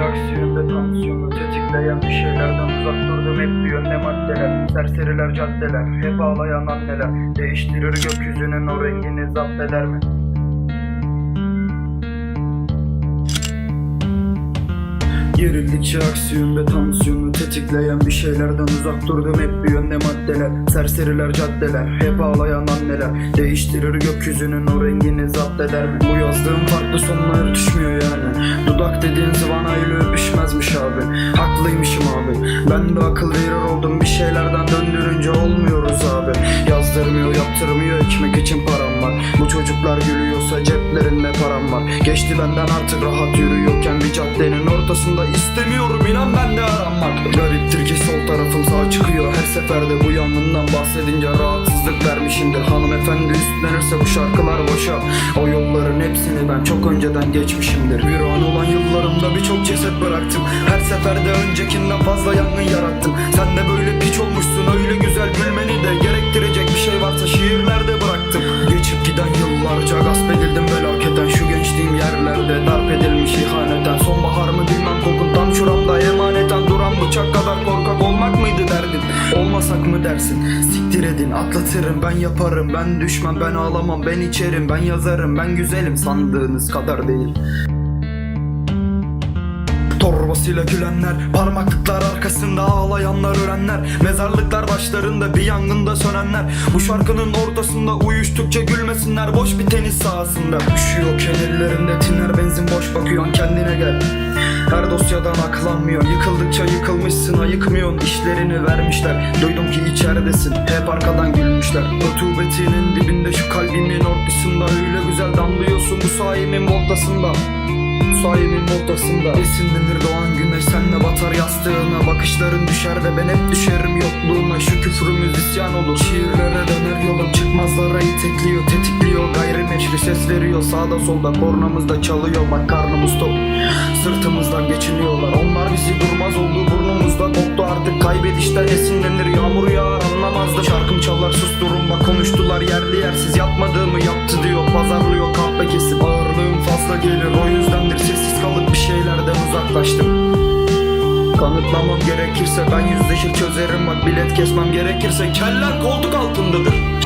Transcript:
aksiyonda tansiyonu tetikleyen bir şeylerden uzak durdum hep bir yönde maddeler Serseriler caddeler hep ağlayan anneler Değiştirir gökyüzünün o rengini zapt eder mi? Gerildikçe aksiyon ve tansiyonu tetikleyen bir şeylerden uzak durdum hep bir yönde maddeler Serseriler caddeler hep ağlayan anneler. Değiştirir gökyüzünün o rengini zapt eder? Bu yazdığım farklı sonlar düşmüyor yani. Dudak dediğin zıvanayla öpüşmezmiş abi. Haklıymışım abi. Ben de akıl verir oldum. Bir şeylerden döndürünce olmuyoruz abi. Yazdırmıyor yaptırmıyor ekmek için param var. Bu çocuklar gülüyorsa ceplerinde param var. Geçti benden artık rahat caddenin ortasında istemiyorum inan ben de aranmak Gariptir ki sol tarafım sağ çıkıyor. Her seferde bu yangından bahsedince rahatsızlık vermişimdir. Hanımefendi üstlenirse bu şarkılar boşa. O yolların hepsini ben çok önceden geçmişimdir. Bir an olan yıllarımda birçok ceset bıraktım. Her seferde öncekinden fazla yangın yarattım. Sen de böyle Olmasak mı dersin? Siktir edin atlatırım. Ben yaparım. Ben düşmem ben ağlamam. Ben içerim Ben yazarım. Ben güzelim sandığınız kadar değil. Torbasıyla gülenler, parmaklıklar arkasında ağlayanlar ölenler Mezarlıklar başlarında bir yangında sönenler. Bu şarkının ortasında uyuştukça gülmesinler. Boş bir tenis sahasında. Üşüyorken ellerinde tinler benzin boş bakıyorsun kendine gel her dosyadan aklanmıyor. Yıkıldıkça yıkılmışsın ayıkmıyorsun. İşlerini vermişler. Duydum ki içeridesin. Hep arkadan gülmüşler. Rutubetinin dibinde şu kalbimin ortasında Öyle güzel damlıyorsun. Bu sahimin voltasında. Sahimin ortasında Esinlenir doğan güneş senle batar yastığına. Bakışların düşer ve ben hep düşerim yokluğuna. Şu küfrümüz isyan olur. Şiirlere döner yolum. Çıkmazlara itekliyor Tetikliyor. Gayrimeşri ses veriyor. Sağda solda kornamızda çalıyor. Bak karnımız tok Sırtımızdan geçiniyorlar. Onlar bizi durmaz oldu burnumuzda Koktu artık kaybedişten esinlenir. Yağmur yağar anlamazdı Şarkım çalar. Susturun bak konuştular Yerli yersiz. Yapmadığımı yaptı diyor. Pazarlıyor kahpe kesip. Ağırlığım fazla gelir. O yüzdendir Sessiz kalıp bir şeylerden uzaklaştım. Kanıtlamam gerekirse ben yüzleşir çözerim. Bak bilet kesmem gerekirse keller koltuk altındadır